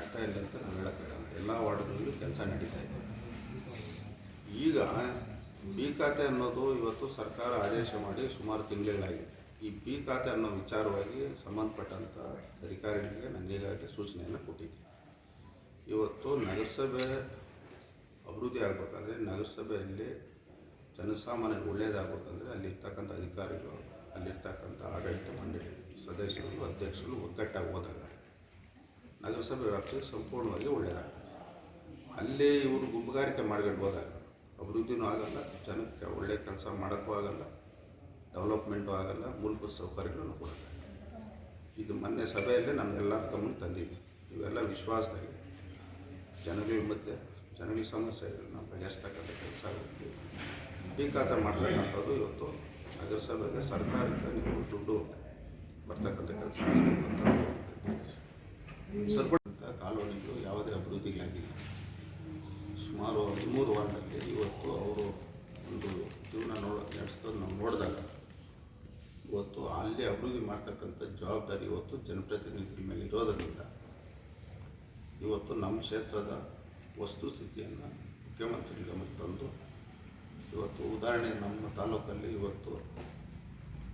ಆಗ್ತಾ ಇಲ್ಲ ಅಂತ ನಾವು ಹೇಳೋಕ್ಕಾಗಲ್ಲ. ಎಲ್ಲ ವಾರ್ಡ್ಗಳಲ್ಲೂ ಕೆಲಸ ನಡೀತಾ ಇದೆ. ಈಗ ಬಿ ಖಾತೆ ಅನ್ನೋದು ಇವತ್ತು ಸರ್ಕಾರ ಆದೇಶ ಮಾಡಿ ಸುಮಾರು ತಿಂಗಳುಗಳಾಗಿದೆ ಈ ಬಿ ಖಾತೆ ಅನ್ನೋ ವಿಚಾರವಾಗಿ ಸಂಬಂಧಪಟ್ಟಂಥ ಅಧಿಕಾರಿಗಳಿಗೆ ನಾನು ಈಗಾಗಲೇ ಸೂಚನೆಯನ್ನು ಕೊಟ್ಟಿದ್ದೆ ಇವತ್ತು ನಗರಸಭೆ ಅಭಿವೃದ್ಧಿ ಆಗಬೇಕಾದ್ರೆ ನಗರಸಭೆಯಲ್ಲಿ ಜನಸಾಮಾನ್ಯರಿಗೆ ಒಳ್ಳೆಯದಾಗಬೇಕಂದ್ರೆ ಅಲ್ಲಿರ್ತಕ್ಕಂಥ ಅಧಿಕಾರಿಗಳು, ಅಲ್ಲಿರ್ತಕ್ಕಂಥ ಆಡಳಿತ ಮಂಡಳಿ ಸದಸ್ಯರು, ಅಧ್ಯಕ್ಷರು ಒಗ್ಗಟ್ಟಾಗಿ ಹೋದಾಗ ನಗರಸಭೆ ವ್ಯಾಪ್ತಿ ಸಂಪೂರ್ಣವಾಗಿ ಒಳ್ಳೆಯದಾಗ್ತದೆ ಅಲ್ಲೇ ಇವರು ಗುಂಪುಗಾರಿಕೆ ಮಾಡ್ಕೊಂಡು ಹೋದಾಗ, ಅಭಿವೃದ್ಧಿನೂ ಆಗಲ್ಲ, ಜನಕ್ಕೆ ಒಳ್ಳೆಯ ಕೆಲಸ ಮಾಡೋಕ್ಕೂ ಆಗಲ್ಲ, ಡೆವಲಪ್ಮೆಂಟು ಆಗಲ್ಲ, ಮೂಲಭೂತ ಸೌಕರ್ಯಗಳನ್ನು ಕೊಡುತ್ತೆ ಇದು ಮೊನ್ನೆ ಸಭೆಯಲ್ಲೇ ನಮಗೆಲ್ಲ ಗಮನ ತಂದಿದೆ ಇವೆಲ್ಲ ವಿಶ್ವಾಸದಲ್ಲಿ ಜನಗಳ ಮಧ್ಯೆ ಜನಗಳ ಸಮಸ್ಯೆಗಳನ್ನ ಬಗೆಹರಿಸ್ತಕ್ಕಂಥ ಕೆಲಸ ಆಗುತ್ತೆ. ಮಾಡ್ತಕ್ಕಂಥದ್ದು ಇವತ್ತು ನಗರಸಭೆಗೆ ಸರ್ಕಾರದಿಂದ ನೀವು ದುಡ್ಡು ಬರ್ತಕ್ಕಂಥ ಕೆಲಸ ಸರ್ಪಂಚ ಕಾಲೋನಿಗಳು ಯಾವುದೇ ಅಭಿವೃದ್ಧಿಗಾಗಿಲ್ಲ ಸುಮಾರು ಹದಿಮೂರು ವಾರದಲ್ಲಿ ಇವತ್ತು ಅವರು ಒಂದು ಜೀವನ ನೋಡ ನಡೆಸೋದು ನಾವು ನೋಡಿದಾಗ ಇವತ್ತು ಅಲ್ಲಿ ಅಭಿವೃದ್ಧಿ ಮಾಡ್ತಕ್ಕಂಥ ಜವಾಬ್ದಾರಿ ಇವತ್ತು ಜನಪ್ರತಿನಿಧಿಗಳ ಮೇಲೆ ಇರೋದರಿಂದ ಇವತ್ತು ನಮ್ಮ ಕ್ಷೇತ್ರದ ವಸ್ತುಸ್ಥಿತಿಯನ್ನು ಮುಖ್ಯಮಂತ್ರಿ ಗಮನಕ್ಕೆ ತಂದು ಇವತ್ತು ಉದಾಹರಣೆ ನಮ್ಮ ತಾಲೂಕಲ್ಲಿ ಇವತ್ತು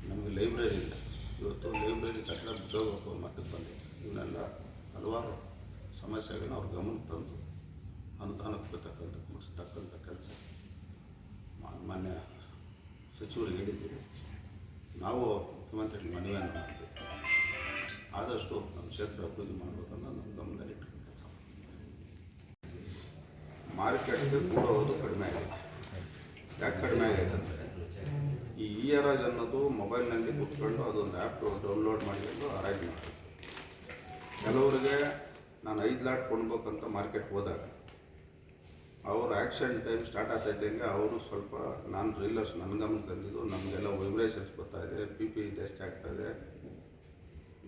ನಮಗೆ ಲೈಬ್ರರಿ ಇಲ್ಲ. ಇವತ್ತು ಲೈಬ್ರರಿ ಕಟ್ಟಡ ಹಲವಾರು ಸಮಸ್ಯೆಗಳನ್ನ ಅವ್ರ ಗಮನಕ್ಕೆ ತಂದು ಅನುದಾನಕ್ಕೆ ಕೊಡ್ತಕ್ಕಂಥ ಮುಗಿಸ್ತಕ್ಕಂಥ ಕೆಲಸ ಮಾನ್ಯ ಸಚಿವರಿಗೆ ಹೇಳಿದ್ದೀವಿ ನಾವು ಮುಖ್ಯಮಂತ್ರಿ ಮನವಿಯನ್ನು ಮಾಡ್ತೀವಿ. ಆದಷ್ಟು ನಮ್ಮ ಕ್ಷೇತ್ರ ಅಭಿವೃದ್ಧಿ ಮಾಡಬೇಕನ್ನೋದು ನಮ್ಮ ಗಮನದಲ್ಲಿ ಕೆಲಸ. ಮಾರ್ಕೆಟ್ಗೆ ಕೂಡೋದು ಕಡಿಮೆ ಆಗಿದೆ ಯಾಕೆ ಕಡಿಮೆ ಆಗಿದೆ ಅಂದರೆ, ಈ ಇ ಹರಾಜ್ ಅನ್ನೋದು ಮೊಬೈಲ್ನಲ್ಲಿ ಕೂತ್ಕೊಂಡು ಅದೊಂದು ಆ್ಯಪ್ ಡೌನ್ಲೋಡ್ ಮಾಡಿಕೊಂಡು ಅರೈವ್ ಮಾಡೋದು ಕೆಲವರಿಗೆ ನಾನು ಐದು ಲಾಟ್ ಕೊಂಡ್ಬೇಕಂತ ಮಾರ್ಕೆಟ್ ಹೋದಾಗ ಅವ್ರ ಆ್ಯಕ್ಷನ್ ಟೈಮ್ ಸ್ಟಾರ್ಟ್ ಆಗ್ತೈತೆ ಇದ್ದಂಗೆ ಅವರು ಸ್ವಲ್ಪ ನಾನು ರೀಲರ್ಸ್ ನನ್ನ ಗಮನ ತಂದಿದ್ದು ನಮಗೆಲ್ಲ ವೈಬ್ರೇಷನ್ಸ್ ಬರ್ತಾ ಇದೆ ಪಿ ಪಿ ಜಾಸ್ತಿ ಆಗ್ತಾ ಇದೆ.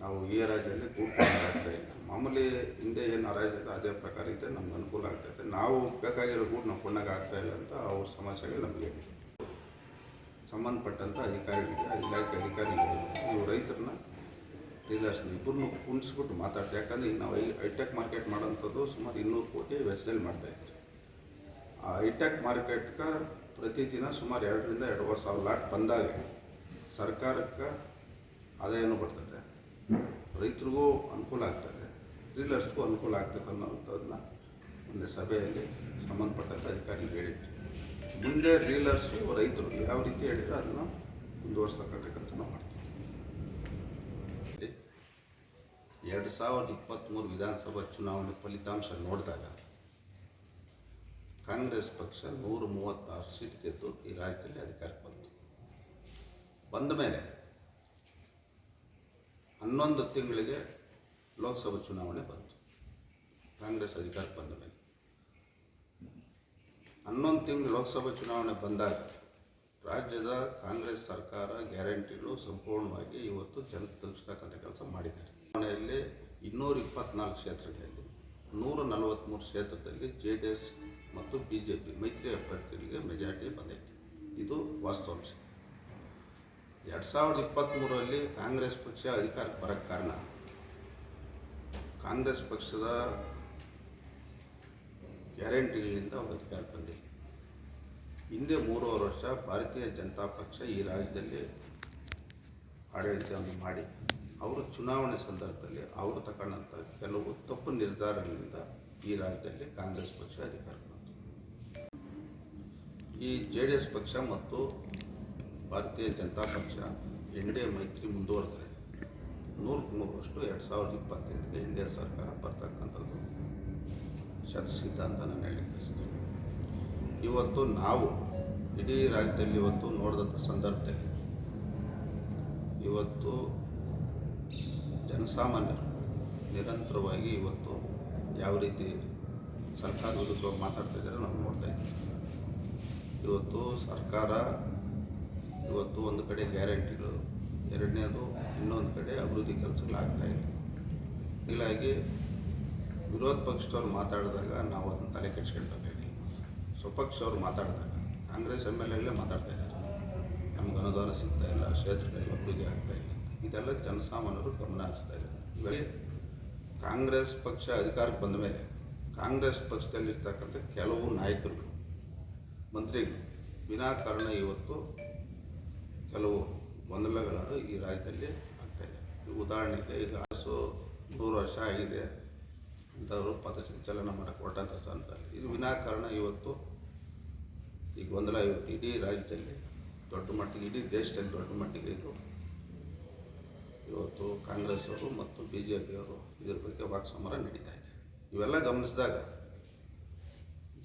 ನಾವು ಈ ರಾಜ್ಯದಲ್ಲಿ ಆಗ್ತಾ ಇಲ್ಲ ಮಾಮೂಲಿ ಹಿಂದೆ ಏನು ಹರಾಜ್ ಇದೆ ಅದೇ ಪ್ರಕಾರ ಇದೆ ನಮ್ಗೆ ಅನುಕೂಲ ಆಗ್ತೈತೆ. ನಾವು ಬೇಕಾಗಿರೋ ಕೂಡ ನಾವು ಕೊಂಡಾಗ ಇಲ್ಲ ಅಂತ ಅವ್ರ ಸಮಸ್ಯೆಗಳು ನಮಗೆ ಸಂಬಂಧಪಟ್ಟಂಥ ಅಧಿಕಾರಿಗಳಿಗೆ, ಇಲಾಖೆ ಅಧಿಕಾರಿಗಳು ಇವು ರೈತರನ್ನ ಡೀಲರ್ಸ್ನ ಇಬ್ಬರನ್ನು ಕುಣಿಸ್ಬಿಟ್ಟು ಮಾತಾಡ್ತೀವಿ ಯಾಕಂದ್ರೆ ಈಗ ನಾವು ಹೈಟೆಕ್ ಮಾರ್ಕೆಟ್ ಮಾಡೋಂಥದ್ದು ಸುಮಾರು ಇನ್ನೂರು ಕೋಟಿ ವೆಚ್ಚದಲ್ಲಿ ಮಾಡ್ತಾಯಿದ್ವಿ ಆ ಹೈಟೆಕ್ ಮಾರ್ಕೆಟ್ಗೆ ಪ್ರತಿದಿನ ಸುಮಾರು ಎರಡರಿಂದ ಎರಡೂವರೆ ಸಾವಿರ ಲಾಟ್ ಬಂದಾಗ ಸರ್ಕಾರಕ್ಕೆ ಆದಾಯನೂ ಬರ್ತದೆ. ರೈತರಿಗೂ ಅನುಕೂಲ ಆಗ್ತದೆ. ಡೀಲರ್ಸ್ಗೂ ಅನುಕೂಲ ಆಗ್ತದೆ ಅನ್ನೋಂಥದ್ದನ್ನ ಒಂದು ಸಭೆಯಲ್ಲಿ ಸಂಬಂಧಪಟ್ಟಂಥ ಅಧಿಕಾರಿಗಳು ಹೇಳಿದ್ರು. ಮುಂದೆ ಡೀಲರ್ಸು ರೈತರು ಯಾವ ರೀತಿ ಹೇಳಿದ್ರೆ ಅದನ್ನು ಮುಂದುವರ್ಸ್ತಕ್ಕಂಥ ಕೆಲಸ ನಾವು ಮಾಡ್ತೀವಿ ಎರಡು ಸಾವಿರದ ಇಪ್ಪತ್ತ್ಮೂರು ವಿಧಾನಸಭಾ ಚುನಾವಣೆ ಫಲಿತಾಂಶ ನೋಡಿದಾಗ ಕಾಂಗ್ರೆಸ್ ಪಕ್ಷ ನೂರ ಮೂವತ್ತಾರು ಸೀಟ್ ಗೆದ್ದು ಈ ರಾಜ್ಯದಲ್ಲಿ ಅಧಿಕಾರಕ್ಕೆ ಬಂತು. ಬಂದ ಮೇಲೆ ಹನ್ನೊಂದು ತಿಂಗಳಿಗೆ ಲೋಕಸಭಾ ಚುನಾವಣೆ ಬಂತು. ಕಾಂಗ್ರೆಸ್ ಅಧಿಕಾರಕ್ಕೆ ಬಂದ ಮೇಲೆ ಹನ್ನೊಂದು ತಿಂಗಳು ಲೋಕಸಭಾ ಚುನಾವಣೆ ಬಂದಾಗ ರಾಜ್ಯದ ಕಾಂಗ್ರೆಸ್ ಸರ್ಕಾರ ಗ್ಯಾರಂಟಿಗಳು ಸಂಪೂರ್ಣವಾಗಿ ಇವತ್ತು ಜನಕ್ಕೆ ತಲುಪಿಸ್ತಕ್ಕಂಥ ಕೆಲಸ ಮಾಡಿದ್ದಾರೆ. ಚುನಾವಣೆಯಲ್ಲಿ ಇನ್ನೂರ ಇಪ್ಪತ್ನಾಲ್ಕು ಕ್ಷೇತ್ರಗಳಲ್ಲಿ, ನೂರ ನಲವತ್ತ್ಮೂರು ಕ್ಷೇತ್ರದಲ್ಲಿ ಜೆ ಡಿ ಎಸ್ ಮತ್ತು ಬಿ ಜೆ ಪಿ ಮೈತ್ರಿ ಅಭ್ಯರ್ಥಿಗಳಿಗೆ ಮೆಜಾರಿಟಿ ಬಂದೈತೆ. ಇದು ವಾಸ್ತವಾಂಶ. ಎರಡು ಸಾವಿರದ ಇಪ್ಪತ್ತ್ಮೂರರಲ್ಲಿ ಕಾಂಗ್ರೆಸ್ ಪಕ್ಷ ಅಧಿಕಾರಕ್ಕೆ ಬರೋಕ್ಕೆ ಕಾರಣ, ಕಾಂಗ್ರೆಸ್ ಪಕ್ಷದ ಗ್ಯಾರಂಟಿಗಳಿಂದ ಅವರು ಅಧಿಕಾರಕ್ಕೆ ಬಂದಿಲ್ಲ. ಹಿಂದೆ ಮೂರುವರೆ ವರ್ಷ ಭಾರತೀಯ ಜನತಾ ಪಕ್ಷ ಈ ರಾಜ್ಯದಲ್ಲಿ ಆಡಳಿತವನ್ನು ಮಾಡಿ. ಅವರು ಚುನಾವಣೆ ಸಂದರ್ಭದಲ್ಲಿ ಅವರು ತಗೊಂಡಂಥ ಕೆಲವು ತಪ್ಪು ನಿರ್ಧಾರಗಳಿಂದ ಈ ರಾಜ್ಯದಲ್ಲಿ ಕಾಂಗ್ರೆಸ್ ಪಕ್ಷ ಅಧಿಕಾರಕ್ಕೆ ಬಂತು. ಈ ಜೆ ಪಕ್ಷ ಮತ್ತು ಭಾರತೀಯ ಜನತಾ ಪಕ್ಷ ಎನ್ ಮೈತ್ರಿ ಮುಂದುವರೆದರೆ ನೂರಕ್ಕೆ ನೂರಷ್ಟು ಎರಡು ಸಾವಿರದ ಇಪ್ಪತ್ತೆಂಟಕ್ಕೆ ಎನ್ ಡಿ ಎ ಸರ್ಕಾರ ಬರ್ತಕ್ಕಂಥದ್ದು ಶತಸಿದ್ಧ ಅಂತ ನಾನು ಹೇಳಿ ಬಯಸ್ತೀನಿ. ಇವತ್ತು ನಾವು ಇಡೀ ರಾಜ್ಯದಲ್ಲಿ ಇವತ್ತು ನೋಡಿದಂಥ ಸಂದರ್ಭ ಇವತ್ತು ಜನಸಾಮಾನ್ಯರು ನಿರಂತರವಾಗಿ ಇವತ್ತು ಯಾವ ರೀತಿ ಸರ್ಕಾರ ವಿರುದ್ಧವಾಗಿ ಮಾತಾಡ್ತಾ ಇದ್ದಾರೆ ನಾವು ನೋಡ್ತಾ ಇದ್ದೀವಿ. ಇವತ್ತು ಸರ್ಕಾರ ಇವತ್ತು ಒಂದು ಕಡೆ ಗ್ಯಾರಂಟಿಗಳು, ಎರಡನೇದು ಇನ್ನೊಂದು ಕಡೆ ಅಭಿವೃದ್ಧಿ ಕೆಲಸಗಳಾಗ್ತಾ ಇಲ್ಲ ಹೀಗಾಗಿ ವಿರೋಧ ಪಕ್ಷದವ್ರು ಮಾತಾಡಿದಾಗ ನಾವು ಅದನ್ನು ತಲೆ ಕೆಡ್ಸ್ಕೊಳ್ಬೇಕಾಗಿಲ್ಲ ಸ್ವಪಕ್ಷವ್ರು ಮಾತಾಡ್ತಾರೆ. ಕಾಂಗ್ರೆಸ್ ಎಂ ಎಲ್ ಎಲ್ಲೇ ಮಾತಾಡ್ತಾ ಇದ್ದಾರೆ. ನಮ್ಗೆ ಅನುದಾನ ಸಿಗ್ತಾ ಇಲ್ಲ, ಕ್ಷೇತ್ರದಲ್ಲಿ ಅಭಿವೃದ್ಧಿ ಆಗ್ತಾ ಇಲ್ಲ. ಇದೆಲ್ಲ ಜನಸಾಮಾನ್ಯರು ಗಮನ ಹರಿಸ್ತಾ ಇದ್ದಾರೆ. ಕಾಂಗ್ರೆಸ್ ಪಕ್ಷ ಅಧಿಕಾರಕ್ಕೆ ಬಂದ ಮೇಲೆ ಕಾಂಗ್ರೆಸ್ ಪಕ್ಷದಲ್ಲಿರ್ತಕ್ಕಂಥ ಕೆಲವು ನಾಯಕರುಗಳು, ಮಂತ್ರಿಗಳು, ವಿನಾಕಾರಣ ಇವತ್ತು ಕೆಲವು ಗೊಂದಲಗಳು ಈ ರಾಜ್ಯದಲ್ಲಿ ಆಗ್ತಾ ಇದೆ. ಉದಾಹರಣೆಗೆ ಈಗ ಹಸು ನೂರು ವರ್ಷ ಆಗಿದೆ. ಅಂತವರು ಪಥಸಂಚಲನ ಮಾಡಕ್ಕೆ ಹೊರಟಂಥ ಸ್ಥಾನದಲ್ಲಿ. ಇದು ವಿನಾಕಾರಣ ಇವತ್ತು ಈ ಗೊಂದಲ ಇವತ್ತು ಇಡೀ ರಾಜ್ಯದಲ್ಲಿ, ದೊಡ್ಡ ಮಟ್ಟಿಗೆ, ಇಡೀ ದೇಶದಲ್ಲಿ ದೊಡ್ಡ ಮಟ್ಟಿಗೆ ಇದು. ಇವತ್ತು ಕಾಂಗ್ರೆಸ್ ಅವರು ಮತ್ತು ಬಿ ಜೆ ಪಿಯವರು ಇದ್ರ ಬಗ್ಗೆ ವಾಕ್ಸಮರ ನಡೀತಾ ಇದೆ. ಇವೆಲ್ಲ ಗಮನಿಸಿದಾಗ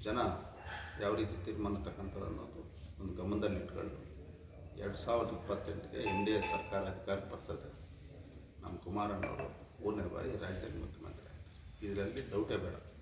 ಜನ ಯಾವ ರೀತಿ ತೀರ್ಮಾನ ತಕ್ಕಂಥದ್ದು ಅನ್ನೋದು ಒಂದು ಗಮನದಲ್ಲಿ ಇಟ್ಕೊಂಡು ಎರಡು ಸಾವಿರದ ಇಪ್ಪತ್ತೆಂಟಿಗೆ ಎನ್ ಡಿ ಎ ಸರ್ಕಾರ ಅಧಿಕಾರಕ್ಕೆ ಬರ್ತದೆ. ನಮ್ಮ ಕುಮಾರಣ್ಣವರು ಮೂರನೇ ಬಾರಿ ರಾಜ್ಯದಲ್ಲಿ ಮುಖ್ಯಮಂತ್ರಿ. ಇದರಲ್ಲಿ ಡೌಟೇ ಬೇಡ.